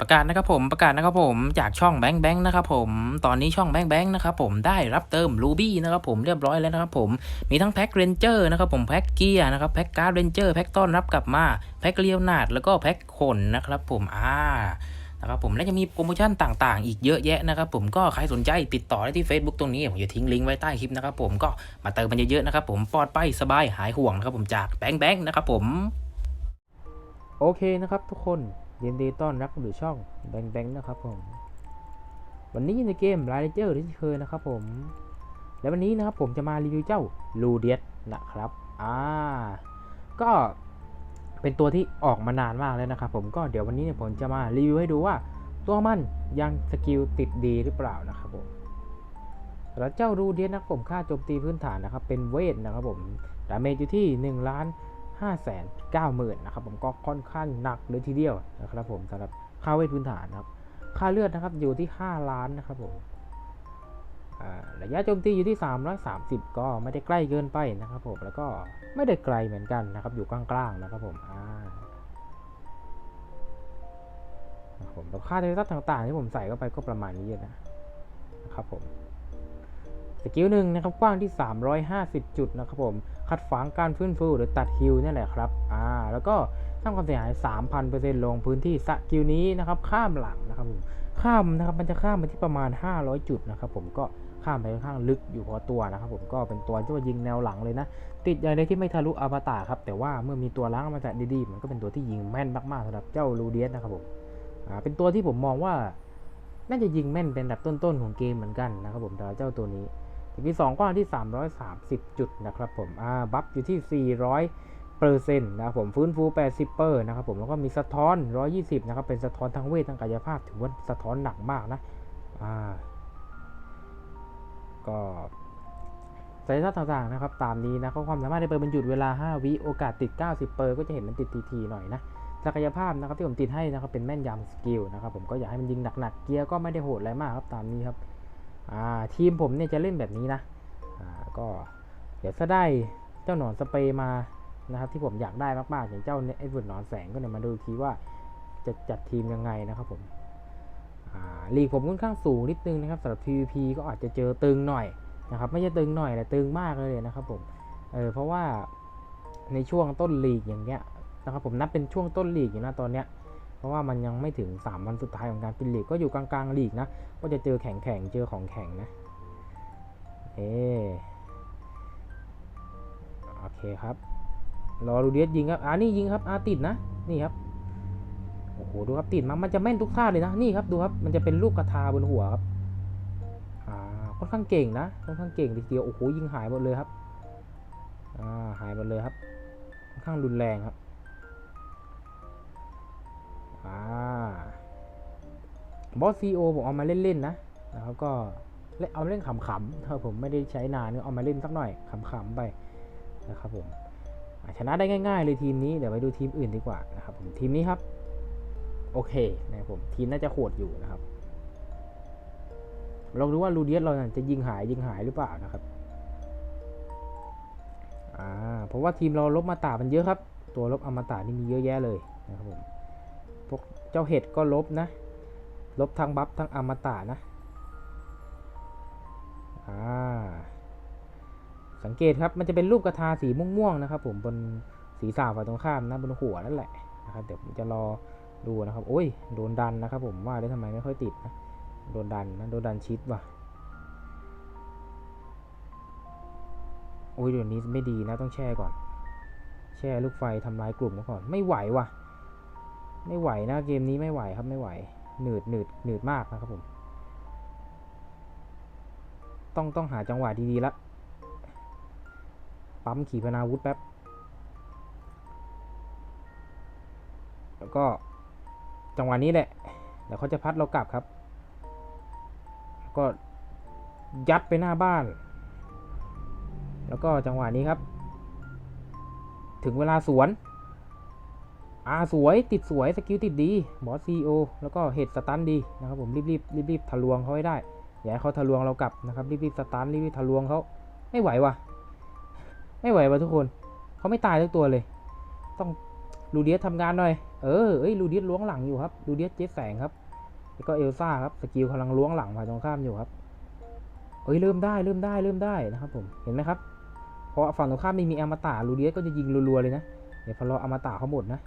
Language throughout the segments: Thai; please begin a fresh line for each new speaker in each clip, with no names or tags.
ประกาศนะครับผมประกาศนะครับผมจากช่องแบงค์แบงค์นะครับผมตอนนี้ช่องแบงค์แบงค์นะครับผมได้รับเติมรูบี้นะครับผมเรียบร้อยแล้วนะครับผมมีทั้งแพ็คเรนเจอร์นะครับผมแพ็คเกียร์นะครับแพ็คการ์ดเรนเจอร์แพ็คต้อนรับกลับมาแพ็คเรียวนาดแล้วก็แพ็คขนนะครับผมอ่านะครับผมและจะมีโปรโมชั่นต่างๆ อีกเยอะแยะนะครับผมก็ใครสนใจติดต่อได้ที่ Facebook ตรงนี้ผมจะทิ้งลิงก์ไว้ใต้คลิปนะครับผมก็มาเติมมันเยอะๆนะครับผมปลอดภัยสบายหายห่วงนะครับผมจากแบงค์แบงค์นะครับผมโอเคนะครับทุกคน ยินดีต้อนรับสู่ช่องแบงแบงนะครับผมวันนี้ในเกมรายเจอร์ที่เคยนะครับผม และวันนี้นะครับผมจะมารีวิวเจ้าลูเดียสนะครับอ่าก็เป็นตัวที่ออกมานานมากแล้วนะครับผมก็เดี๋ยววันนี้เนี่ยผมจะมารีวิวให้ดูว่า ตัวมันยังสกิลติดดีหรือเปล่านะครับผมแล้วเจ้าลูเดียสนะครับผมค่าโจมตีพื้นฐานนะครับเป็นเวทนะครับผมดาเมจอยู่ที่1ล้าน 5 9 0 0 0 0นะครับผมก็ค่อนข้างหนักเลยทีเดียวนะครับผมสำหรับค่าเวทพื้นฐานนะครับ ค่าเลือดนะครับอยู่ที่ 5 ล้านนะครับผมระยะโจมตีอยู่ที่ 330 ก็ไม่ได้ใกล้เกินไปนะครับผมแล้วก็ไม่ได้ไกลเหมือนกันนะครับ อยู่กลางๆนะครับผมอ่าผมแล้วค่าเทสต่างๆที่ผมใส่เข้าไปก็ประมาณนี้นะนะครับผมสกิลหนึ่งนะครับกว้างที่ 350 จุดนะครับผม ขัดฝังการฟื้นฟูหรือตัดฮิลนี่แหละครับอ่าแล้วก็สร้างความเสียหาย 3,000%ลงพื้นที่สกิลนี้นะครับข้ามหลังนะครับผมข้ามนะครับมันจะข้ามไปที่ประมาณ 500 จุดนะครับผมก็ข้ามไปค่อนข้างลึกอยู่พอตัวนะครับผมก็เป็นตัวที่ว่ายิงแนวหลังเลยนะ ติดอย่างใดที่ไม่ทะลุอวตารครับแต่ว่าเมื่อมีตัวล้างมาจากดีๆมันก็เป็นตัวที่ยิงแม่นมากๆสำหรับเจ้าลูเดียสนะครับผมอ่าเป็นตัวที่ผมมองว่าน่าจะยิงแม่นเป็นอันดับต้นๆของเกมเหมือนกันนะครับผมแต่เจ้าตัวนี้ อีพี2กว้างที่ 330 จุดนะครับผมอ่าบัฟอยู่ที่ 400เปอร์เซ็นต์นะครับผมฟื้นฟู 80เปอร์นะครับผมแล้วก็มีสะท้อน 120 นะครับ เป็นสะท้อนทั้งเวททั้งกายภาพ ถือว่าสะท้อนหนักมากนะอ่าก็สัญลักษณ์ต่างๆนะครับ ตามนี้นะข้อความสามารถได้เปิดบรรจุเวลา 5 วิโอกาสติด 90เปอร์ก็จะเห็นมันติดทีๆหน่อยนะศักยภาพนะครับที่ผมติดให้นะครับเป็นแม่นยำสกิลนะครับผมก็อยากให้มันยิงหนักๆเกียร์ก็ไม่ได้โหดอะไรมากครับตามนี้ครับ ทีมผมเนี่ยจะเล่นแบบนี้นะก็เดี๋ยวถ้าได้เจ้าหนอนสเปรย์มานะครับที่ผมอยากได้มากๆอย่างเจ้าเนี่ยไอ้บุญหนอนแสงก็เนี่ยมาดูทีว่าจะจัดทีมยังไงนะครับผมลีกผมค่อนข้างสูงนิดนึงนะครับสำหรับ PVP ก็อาจจะเจอตึงหน่อยนะครับไม่ใช่ตึงหน่อยแต่ตึงมากเลยนะครับผมเออเพราะว่าในช่วงต้นลีกอย่างเงี้ยนะครับผมนับเป็นช่วงต้นลีกอยู่นะตอนเนี้ย เพราะว่ามันยังไม่ถึง 3 วันสุดท้ายของการป็นลีกก็อยู่กลางๆลีกนะ ก็จะเจอแข่งๆเจอของแข่งนะเอโอเคครับ รอรูเดียสยิงครับอ่านี่ยิงครับอาติดนะ นี่ครับ โอ้โห ดูครับติดมา มันจะแม่นทุกท่าเลยนะ นี่ครับ ดูครับ มันจะเป็นลูกกระทาบนหัวครับ อ่า ค่อนข้างเก่งนะ ค่อนข้างเก่งทีเดียว โอ้โห ยิงหายหมดเลยครับ อ่า หายหมดเลยครับ ค่อนข้างรุนแรงครับ บอสซีโอผมเอามาเล่นๆนะนะครับก็เล่เอามาเล่นขำๆถ้าผมไม่ได้ใช้นานเนี่ยเอามาเล่นสักหน่อยขำๆไปนะครับผมชนะได้ง่าย ๆ เลยทีมนี้เดี๋ยวไปดูทีมอื่นดีกว่านะครับผมทีมนี้ครับโอเคนะครับผมทีมน่าจะโหดอยู่นะครับลองดูว่าลูเดียสเราจะยิงหายยิงหายหรือเปล่านะครับอ่าเพราะว่าทีมเราลบมาตามันเยอะครับ ตัวลบอมตะนี่มีเยอะแยะเลยนะครับผมพวกเจ้าเห็ดก็ลบนะ ลบทั้งบัฟทั้งอมตะนะ อ่า สังเกตครับ มันจะเป็นรูปกระทาสีม่วงๆนะครับ ผมบนศีรษะฝ่ายตรงข้ามนะบนหัวนั่นแหละนะครับ เดี๋ยวผมจะรอดูนะครับ โอ้ย โดนดันนะครับ ผมว่าได้ทำไมไม่ค่อยติดนะ โดนดันนะ โดนดันชิดว่ะ โอ้ยเดี๋ยวนี้ไม่ดีนะ ต้องแช่ก่อน แช่ลูกไฟทำลายกลุ่มก่อน ไม่ไหวว่ะ ไม่ไหวนะ เกมนี้ไม่ไหวครับ ไม่ไหว หนืดหนืดหนืดมากนะครับผม ต้องต้องหาจังหวะดีๆละปั๊มขีปนาวุธแป๊บ แล้วก็จังหวะนี้แหละเดี๋ยวเขาจะพัดเรากลับครับก็ยัดไปหน้าบ้าน แล้วก็จังหวะนี้ครับ ถึงเวลาสวน อ่าสวยติดสวยสกิลติดดีบอสซีโอแล้วก็เฮดสตันดีนะครับผมรีบรีบรีบรีบทะลวงเขาให้ได้อย่าให้เขาทะลวงเรากลับนะครับรีบรีบสตันรีบรีบทะลวงเขาไม่ไหววะไม่ไหววะทุกคนเขาไม่ตายทุกตัวเลย ต้องลูเดียสทำงานหน่อยเออเอ้ยลูเดียสล้วงหลังอยู่ครับลูเดียสเจ๊แสงครับแล้วก็เอลซ่าครับสกิลกำลังล้วงหลังฝ่ายตรงข้ามอยู่ครับเอ้ยเริ่มได้เริ่มได้เริ่มได้นะครับผมเห็นไหมครับเพราะฝั่งตรงข้ามไม่มีอมตะลูเดียสก็จะยิงรัวๆเลยนะเดี๋ยวพอราอมตะเขาหมดนะ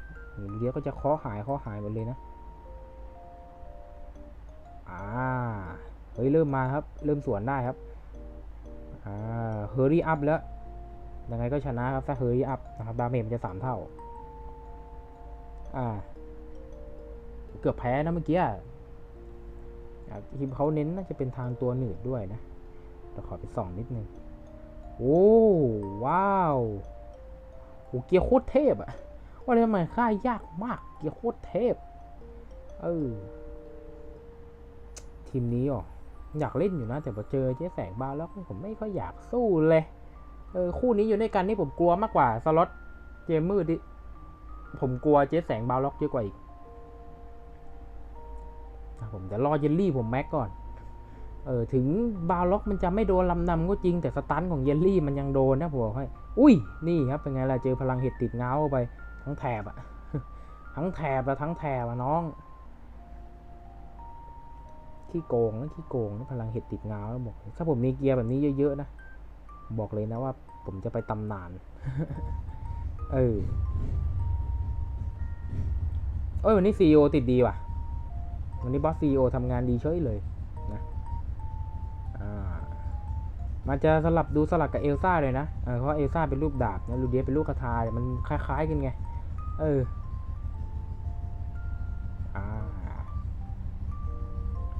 เดียสก็จะเคาะหายเคาะหายหมดเลยนะ อ่า เฮ้ย เริ่มมาครับ เริ่มสวนได้ครับ อ่า เฮอรี่อัพแล้ว ยังไงก็ชนะครับ ถ้าเฮอรี่อัพนะครับ ดาเมจมันจะสามเท่า อ่า เกือบแพ้นะเมื่อกี้ทีมเขาเน้นน่าจะเป็นทางตัวหนืดด้วยนะเดี๋ยวขอไปส่องนิดนึง โอ้ ว้าว โอ้เกียร์โคตรเทพอะ ว่าเลยทำไมค่ายากมากเกียร์โคตรเทพ เออ ทีมนี้อ๋ออยากเล่นอยู่นะ แต่พอเจอเจ๊แสงบาแล้วผมไม่ค่อยอยากสู้เลย เออ คู่นี้อยู่ด้วยกันนี่ผมกลัวมากกว่าสล็อตเจมมืดดิผมกลัวเจ๊แสงบาล็อกเยอะกว่าอีกผมจะรอเยลลี่ผมแม็กก่อน เออถึงบาล็อกมันจะไม่โดนลำนำก็จริงแต่สตันของเยลลี่มันยังโดนนะผมบอกให้ อุ้ยนี่ครับเป็นไงล่ะเจอพลังเห็ดติดเงาไป ทั้งแถบอะทั้งแถบอะทั้งแถบอะน้อง ขี้โกงนะขี้โกงนะพลังเห็ดติดเงาแล้วบอก ถ้าผมมีเกียร์แบบนี้เยอะๆนะ บอกเลยนะว่าผมจะไปตำนาน เออเอ้ยวันนี้ซีอติดดีว่ะ วันนี้บอสซีอทำงานดีเฉยเลย มันจะสลับดูสลับกับเอลซ่าเลยนะเออเพราะเอลซ่าเป็นรูปดาบนะลูเดียเป็นรูปคาถาเนี่ยมันคล้ายๆกันไง เออ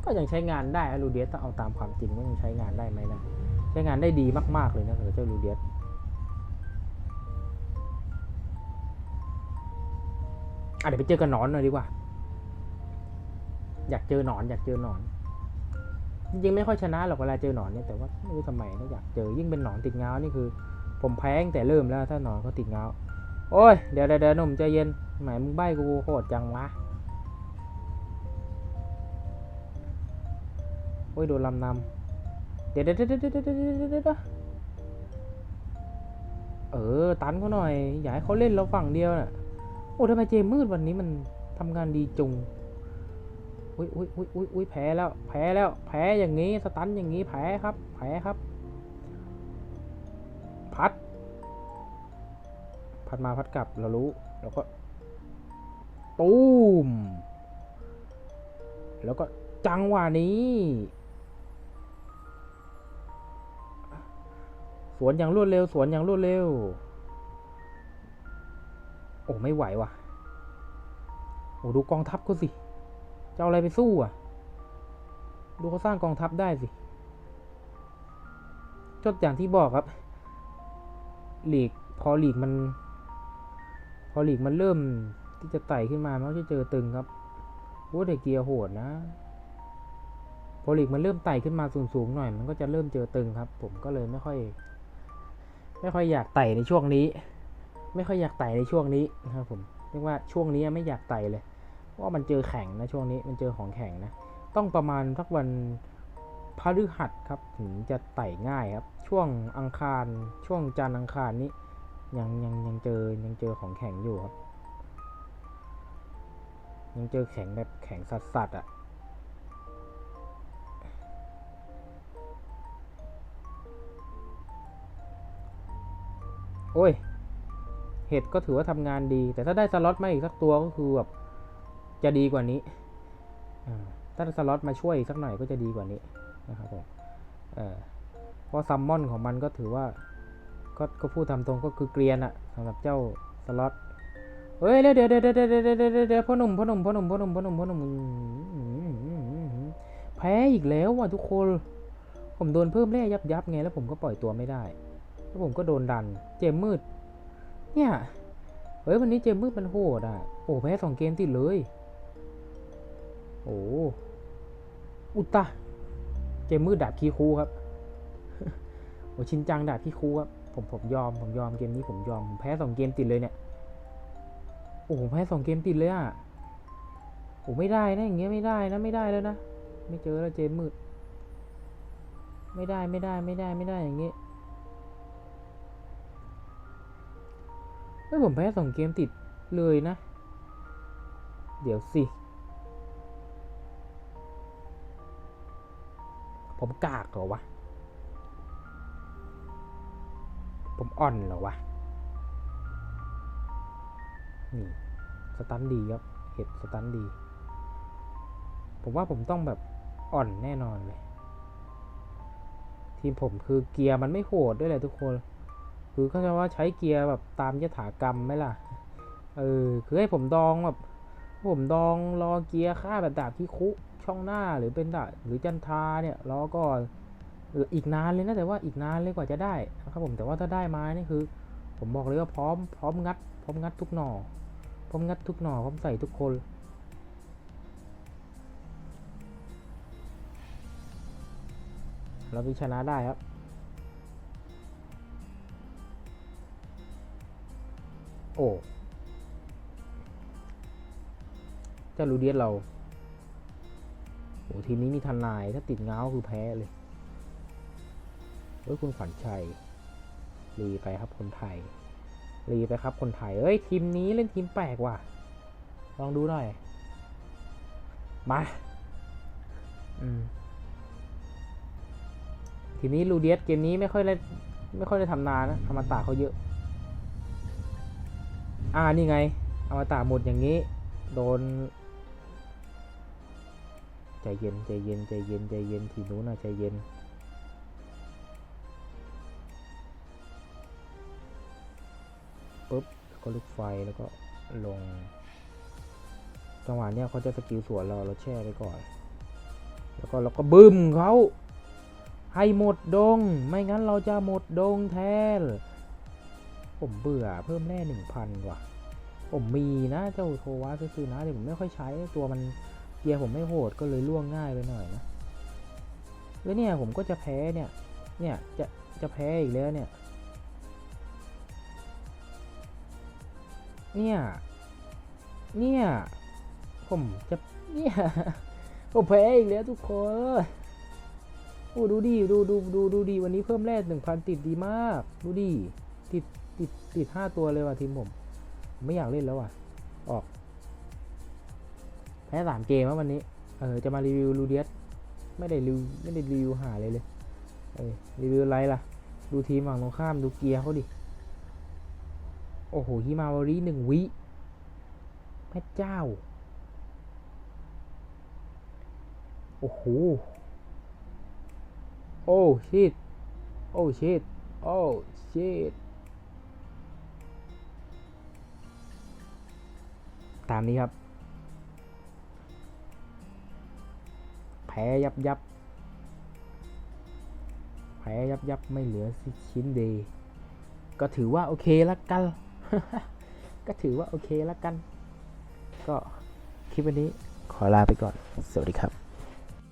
ก็ยังใช้งานได้ลูเดียสถ้าเอาตามความจริงว่ายังใช้งานได้ไหมนะ ใช้งานได้ดีมาก ๆ เลยนะสำหรับเจ้าลูเดียสอะเดี๋ยวไปเจอกันนอนหน่อยดีกว่า อยากเจอหนอน อยากเจอหนอน จริงไม่ค่อยชนะหรอกเวลาเจอหนอนเนี่ยแต่ว่าไม่รู้ทำไมนะอยากเจอยิ่งเป็นหนอนติดเงานี่คือ ผมแพ้ตั้งแต่เริ่มแล้วถ้าหนอนเขาติดเงาโอ้ยเดี๋ยวเดี๋ยวหนุ่มใจเย็นหมายมึงใบกูโหดจังวะโอ้ยโดนลำนำเดี๋ยวเดี๋ยวเดี๋ยวเดี๋ยวเดี๋ยวเดี๋ยวเดี๋ยวเออตันเขาหน่อย อยากให้เขาเล่นเราฝั่งเดียวน่ะโอ้ทำไมเจมืดวันนี้มันทำงานดีจุง อุ้ยอุ้ยอุ้ยอุ้ยอุ้ยแพ้แล้วแพ้แล้วแพ้อย่างนี้ สตันอย่างนี้แพ้ครับแพ้ครับ พัด พัดมาพัดกลับ เรารู้ แล้วก็ ตูม แล้วก็จังหวะนี้ สวนอย่างรวดเร็ว สวนอย่างรวดเร็ว โอ้ ไม่ไหวว่ะ โอ้ ดูกองทัพเขาสิ จะเอาอะไรไปสู้อะ ดูเขาสร้างกองทัพได้สิ จดอย่างที่บอกครับ หลีกพอหลีกมัน พอหลีกมันเริ่มที่จะไต่ขึ้นมามันก็จะเจอตึงครับโอ้เด็กเกียร์โหดนะ พอหลีกมันเริ่มไต่ขึ้นมาสูงๆหน่อย มันก็จะเริ่มเจอตึงครับ ผมก็เลยไม่ค่อย ไม่ค่อยอยากไต่ในช่วงนี้ ไม่ค่อยอยากไต่ในช่วงนี้นะครับผมเรียกว่าช่วงนี้ไม่อยากไต่เลย ว่ามันเจอแข่งนะช่วงนี้มันเจอของแข่งนะ ต้องประมาณสักวันพฤหัสครับถึงจะไต่ง่ายครับ ช่วงอังคารช่วงจันทร์อังคารนี้ยังยังยังเจอยังเจอของแข่งอยู่ครับ ยังเจอแข่งแบบแข่งสัสสัสๆอะ่ะโอ้ย เห็ดก็ถือว่าทำงานดี แต่ถ้าได้สล็อตมาอีกสักตัวก็คือแบบ จะดีกว่านี้ ถ้าสล็อตมาช่วยสักหน่อยก็จะดีกว่านี้นะครับผมเพราะซัมมอนของมันก็ถือว่าก็ก็พูดทำตรงก็คือเกรียนอะสำหรับเจ้าสล็อตเฮ้ยเดี๋ยวเดี๋ยวเดี๋ยวเดี๋ยวเดี๋ยวเดี๋ยวพ่อหนุ่มพ่อหนุ่มพ่อหนุ่มพ่อหนุ่มพ่อหนุ่มพ่อหนุ่มแพ้อีกแล้วว่ะทุกคน ผมโดนเพิ่มแร่ยับยับไงแล้วผมก็ปล่อยตัวไม่ได้ แล้วผมก็โดนดัน เจมมืด เนี่ย เฮ้ยวันนี้เจมมืดมันโหดอะ โอ้แพ้สองเกมติดเลย โอ้อุตตะเจมมืดดาบคีคูครับโอ้ชินจังดาบคีคูครับผมผมยอมผมยอมเกมนี้ผมยอมผมแพ้สองเกมติดเลยเนี่ยโอ้ผมแพ้สองเกมติดเลยอะโอ้ไม่ได้นะอย่างเงี้ยไม่ได้นะไม่ได้แล้วนะไม่เจอแล้วเจมมืด ไม่ได้ไม่ได้ไม่ได้ไม่ได้อย่างเงี้เฮ้ยผมแพ้สองเกมติดเลยนะ เดี๋ยวสิ ผมกากเหรอวะ ผมอ่อนเหรอวะ นี่ สตันดีครับ เห็ดสตันดี ผมว่าผมต้องแบบอ่อนแน่นอนเลย ทีมผมคือเกียร์มันไม่โหดด้วยเลยทุกคน คือเขาจะว่าใช้เกียร์แบบตามยถากรรมไหมล่ะ เออ คือให้ผมดองแบบ ผมดองรอเกียร์ค่าแบบดาบที่คุ ช่องหน้าหรือเป็นดหรือจันทาเนี่ยรอก่อนอีกนานเลยนะแต่ว่าอีกนานเลยกว่าจะได้นะครับผมแต่ว่าถ้าได้มานี่คือ ผมบอกเลยว่าพร้อมพร้อมงัด พร้อมงัดทุกหน่อพร้อมงัดทุกหน่อพร้อมใส่ทุกคนเราพิชนะได้ครับโอ้เจ้าลูเดียสเรา โอ้ทีมนี้มีทนายถ้าติดเงาคือแพ้เลยเฮ้ยคุณขวัญชัยรีไปครับคนไทยรีไปครับคนไทยเอ้ยทีมนี้เล่นทีมแปลกว่ะ ลองดูหน่อย มาอืมทีนี้ลูเดียสเกมนี้ไม่ค่อยได้ไม่ค่อยได้ทำนานนะอมตะเขาเยอะ อ่านี่ไงอมตะหมดอย่างนี้ โดน ใจเย็นใจเย็นใจเย็นใจเย็นทีนู้นนะใจเย็นปุ๊บแล้วก็ลูกไฟแล้วก็ลงจังหวะเนี้ยเขาจะสกิลสวนเราเราแช่ไปก่อน แล้วก็เราก็บึ้มเขาให้หมดดง ไม่งั้นเราจะหมดดงแทนผมเบื่อเพิ่มแร่หนึ่งพันว่ะ ผมมีนะเจ้าโทวาซื้อนะแต่ผมไม่ค่อยใช้ตัวมัน เกียร์ผมไม่โหดก็เลยล่วงง่ายไปหน่อยนะแล้วเนี่ยผมก็จะแพ้เนี่ย เนี่ยจะจะแพ้อีกแล้วเนี่ย เนี่ย เนี่ย ผมจะ เนี่ยผมแพ้อีกแล้วทุกคนโอ้ดูดิดูดูดูดูดีวันนี้เพิ่มแร่หนึ่งพันติดดีมาก ดูดิติดติดติดห้าตัวเลยว่ะทีมผมผมไม่อยากเล่นแล้วว่ะ ออก แพ้สามเกมแล้ววันนี้ เออจะมารีวิวลูเดียสไม่ได้รีวิวไม่ได้รีวิวหาเลยเลยเออรีวิวอะไรล่ะ ดูทีมฝั่งตรงข้ามดูเกียร์เขาดิ โอ้โหฮิมาวารีหนึ่งวิพระเจ้า โอ้โห โอ้ชิตโอ้ชิตโอ้ชิตตามนี้ครับ แพ้ยับยับแพ้ยับยับไม่เหลือชิ้นดีก็ถือว่าโอเคละกัน ก็ถือว่าโอเคละกัน ก็คลิปวันนี้ขอลาไปก่อน สวัสดีครับ